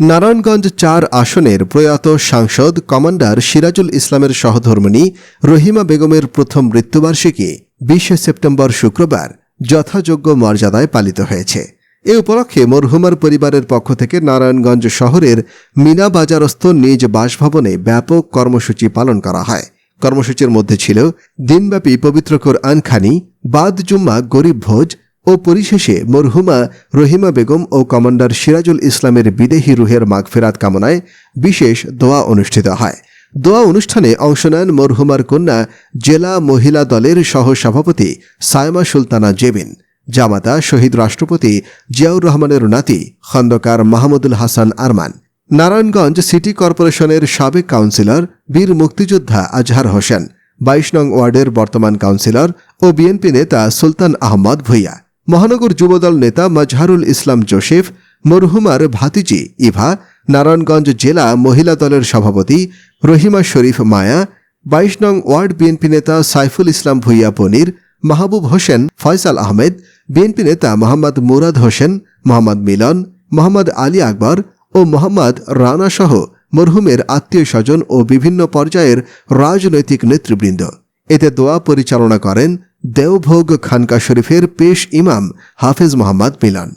নারায়ণগঞ্জ চার আসনের প্রয়াত সাংসদ কমান্ডার সিরাজুল ইসলামের সহধর্মিণী রহিমা বেগমের প্রথম মৃত্যুবার্ষিকী বিশে সেপ্টেম্বর শুক্রবার যথাযোগ্য মর্যাদায় পালিত হয়েছে। এ উপলক্ষে মরহুমার পরিবারের পক্ষ থেকে নারায়ণগঞ্জ শহরের মিনা বাজারস্থ নিজ বাসভবনে ব্যাপক কর্মসূচি পালন করা হয়। কর্মসূচির মধ্যে ছিল দিনব্যাপী পবিত্র আনখানি বাদ জুম্মা, গরিব ভোজ ও পরিশেষে মরহুমা রহিমা বেগম ও কমান্ডার সিরাজুল ইসলামের বিদেহী রুহের মাগফেরাত কামনায় বিশেষ দোয়া অনুষ্ঠিত হয়। দোয়া অনুষ্ঠানে অংশ নেন মরহুমার কন্যা জেলা মহিলা দলের সহসভাপতি সায়মা সুলতানা জেবিন, জামাতা শহীদ রাষ্ট্রপতি জিয়াউর রহমানের নাতি খন্দকার মাহমুদুল হাসান আরমান, নারায়ণগঞ্জ সিটি কর্পোরেশনের সাবেক কাউন্সিলর বীর মুক্তিযোদ্ধা আজহার হোসেন, বাইশ নং ওয়ার্ডের বর্তমান কাউন্সিলর ও বিএনপি নেতা সুলতান আহমদ ভুইয়া। মহানগর যুবদল নেতা মজহারুল ইসলাম জোসেফ, মরহুমার ভাতিজি ইভা, নারায়ণগঞ্জ জেলা মহিলা দলের সভাপতি রহিমা শরীফ মায়া, বাইশ নং ওয়ার্ড বিএনপি নেতা সাইফুল ইসলাম ভুইয়া পনির, মাহবুব হোসেন ফয়সাল আহমেদ, বিএনপি নেতা মোহাম্মদ মুরাদ হোসেন, মোহাম্মদ মিলন, মোহাম্মদ আলী আকবর ও মোহাম্মদ রানা সহ মরহুমের আত্মীয় স্বজন ও বিভিন্ন পর্যায়ের রাজনৈতিক নেতৃবৃন্দ। এতে দোয়া পরিচালনা করেন দেওভোগ খানকা শরীফের পেশ ইমাম হাফেজ মোহাম্মদ মিলান।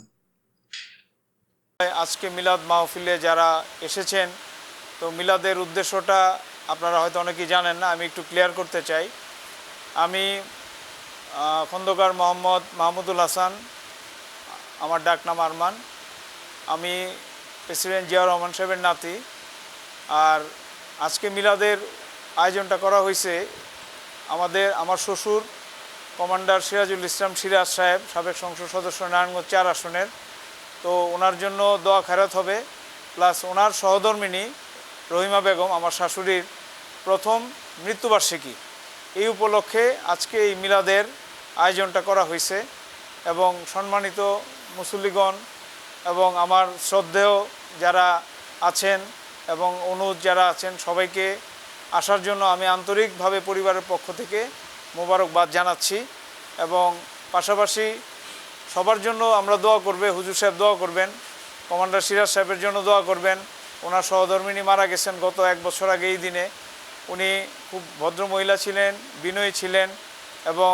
আজকে মিলাদ মাহফিলে যারা এসেছেন, তো মিলাদের উদ্দেশ্যটা আপনারা হয়তো অনেকেই জানেন না, আমি একটু ক্লিয়ার করতে চাই। আমি খন্দকার মোহাম্মদ মাহমুদুল হাসান, আমার ডাক নাম আরমান। আমি প্রেসিডেন্ট জিয়াউর রহমান সাহেবের নাতি। আর আজকে মিলাদের আয়োজনটা করা হয়েছে আমাদের, আমার শ্বশুর কমান্ডার সিরাজুল ইসলাম সিরাজ সাহেব, সাবেক সংসদ সদস্য নারায়ণগঞ্জ চার আসনের। তো ওনার জন্য দোয়া খেরাত হবে। প্লাস ওনার সহধর্মিনী রহিমা বেগম, আমার শাশুড়ির প্রথম মৃত্যুবার্ষিকী। এই উপলক্ষে আজকে এই মিলাদের আয়োজনটা করা হয়েছে এবং সম্মানিত মুসল্লিগণ এবং আমার শ্রদ্ধেয় যারা আছেন এবং অনুজ যারা আছেন সবাইকে আসার জন্য আমি আন্তরিকভাবে পরিবারের পক্ষ থেকে মোবারকবাদ জানাচ্ছি এবং পাশাপাশি সবার জন্য আমরা দোয়া করবে, হুজুর সাহেব দোয়া করবেন, কমান্ডার সিরাজ সাহেবের জন্য দোয়া করবেন। ওনার সহধর্মিনী মারা গেছেন গত এক বছর আগে এই দিনে। উনি খুব ভদ্র মহিলা ছিলেন, বিনয়ী ছিলেন এবং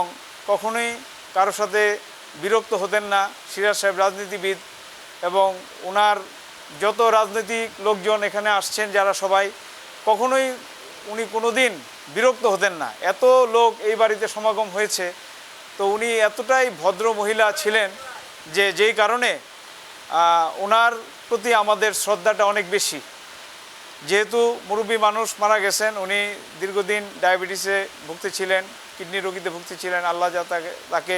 কখনোই কারোর সাথে বিরক্ত হতেন না, সিরাজ সাহেব রাজনীতিবিদ এবং ওনার যত রাজনৈতিক লোকজন এখানে আসছেন, যারা সবাই কখনোই উনি কোনোদিন বিরক্ত হতেন না। এত লোক এই বাড়িতে সমাগম হয়েছে। তো উনি এতটাই ভদ্র মহিলা ছিলেন যে যেই কারণে ওনার প্রতি আমাদের শ্রদ্ধাটা অনেক বেশি। যেহেতু মুরব্বী মানুষ মারা গেছেন, উনি দীর্ঘদিন ডায়াবেটিসে ভুগতেছিলেন কিডনি রোগীতে ভুগতেছিলেন আল্লাহ যা তাকে তাকে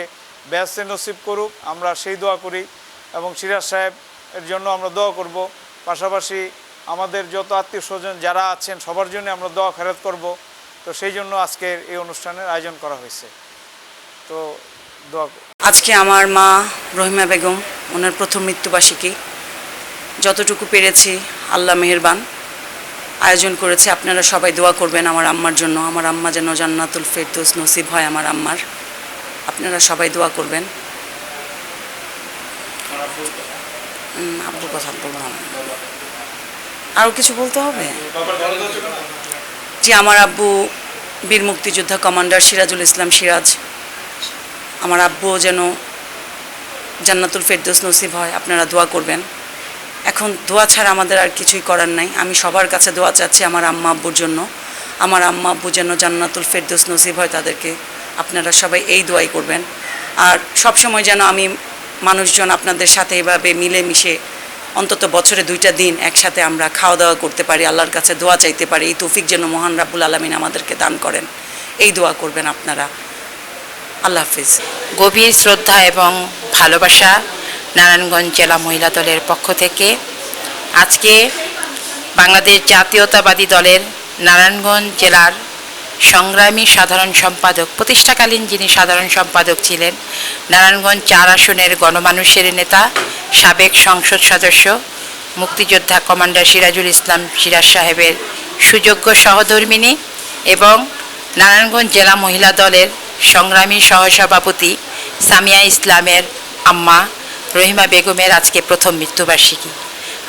ব্যস্তে নসিব করুক, আমরা সেই দোয়া করি এবং সিরাজ সাহেব এর জন্য আমরা দোয়া করব। পাশাপাশি আমাদের যত আত্মীয় স্বজন যারা আছেন সবার জন্য আমরা দোয়া খেরাত করব। তো সেই জন্য আজকের এই অনুষ্ঠানের আয়োজন করা হয়েছে। তো দোয়া আজকে আমার মা রহিমা বেগম ওনার প্রথম মৃত্যুবার্ষিকী। যতটুকু পেরেছি আল্লাহ মেহেরবান। আয়োজন করেছে আপনারা সবাই দোয়া করবেন আমার আম্মার জন্য। আমার আম্মা যেন জান্নাতুল ফেরদৌস নসিব হয় আমার আম্মার। আপনারা সবাই দোয়া করবেন। আব্বুর কথা। বললাম আরও কিছু বলতে হবে? জি, আমার আব্বু বীর মুক্তিযোদ্ধা কমান্ডার সিরাজুল ইসলাম সিরাজ। আমার আব্বুও যেন জান্নাতুল ফেরদৌস নসিব হয়, আপনারা দোয়া করবেন। এখন দোয়া ছাড়া আমাদের আর কিছুই করার নাই। আমি সবার কাছে দোয়া চাচ্ছি আমার আম্মা আব্বুর জন্য। আমার আম্মা আব্বু যেন জান্নাতুল ফেরদৌস নসিব হয়, তাদেরকে আপনারা সবাই এই দোয়াই করবেন। আর সব সময় যেন আমি মানুষজন আপনাদের সাথে এভাবে মিলেমিশে অন্তত বছরে দুইটা দিন একসাথে আমরা খাওয়া দাওয়া করতে পারি, আল্লাহর কাছে দোয়া চাইতে পারি। এই তৌফিক যেন মহান রাব্বুল আলমিন আমাদেরকে দান করেন। এই দোয়া করবেন আপনারা। আল্লাহ হাফিজ। গভীর শ্রদ্ধা এবং ভালোবাসা নারায়ণগঞ্জ জেলা মহিলা দলের পক্ষ থেকে আজকে বাংলাদেশ জাতীয়তাবাদী দলের নারায়ণগঞ্জ জেলার সংগ্রামী সাধারণ সম্পাদক, প্রতিষ্ঠাকালীন যিনি সাধারণ সম্পাদক ছিলেন, নারায়ণগঞ্জ চার আসনের গণমানুষের নেতা, সাবেক সংসদ সদস্য, মুক্তিযোদ্ধা কমান্ডার সিরাজুল ইসলাম সিরাজ সাহেবের সুযোগ্য সহধর্মিনী এবং নারায়ণগঞ্জ জেলা মহিলা দলের সংগ্রামী সহসভাপতি সামিয়া ইসলামের আম্মা রহিমা বেগমের আজকে প্রথম মৃত্যুবার্ষিকী।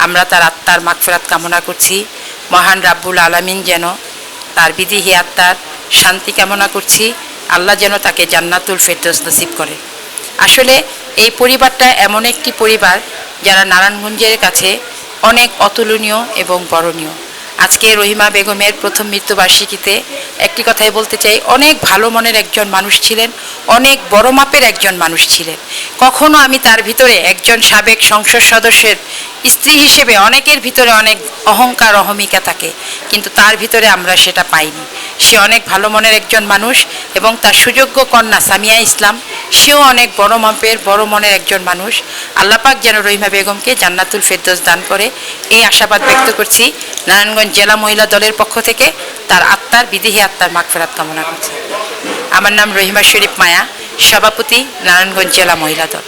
আমরা তার আত্মার মাগফেরাত কামনা করছি। মহান রাব্বুল আলামিন যেন তার বিধিহি আত্মার, শান্তি কামনা করছি। আল্লাহ যেন তাকে জান্নাতুল ফেরদোস নসিব করে। আসলে এই পরিবারটা এমন একটি পরিবার যারা নারায়ণগঞ্জের কাছে অনেক অতুলনীয় এবং বরণীয়। আজকে রহিমা বেগমের প্রথম মৃত্যুবার্ষিকীতে একটি কথাই বলতে চাই, অনেক ভালো মনের একজন মানুষ ছিলেন, অনেক বড় মাপের একজন মানুষ ছিলেন। কখনো আমি তার ভিতরে একজন সাবেক সংসদ সদস্যের স্ত্রী হিসেবে অনেকের ভিতরে অনেক অহংকার, অহমিকা থাকে, কিন্তু তার ভিতরে আমরা সেটা পাইনি। সে অনেক ভালো মনের একজন মানুষ এবং তার সুযোগ্য কন্যা সামিয়া ইসলাম, সেও অনেক বড় মাপের, বড় মনের একজন মানুষ। আল্লাপাক যেন রহিমা বেগমকে জান্নাতুল ফেরদৌস দান করে, এই আশাবাদ ব্যক্ত করছি। নারায়ণগঞ্জ জেলা মহিলা দলের পক্ষ থেকে তার আত্মার বিদেহী আত্মার মাগফেরাত কামনা করছি। আমার নাম রহিমা শরীফ মায়া, সভাপতি নারায়ণগঞ্জ জেলা মহিলা দল।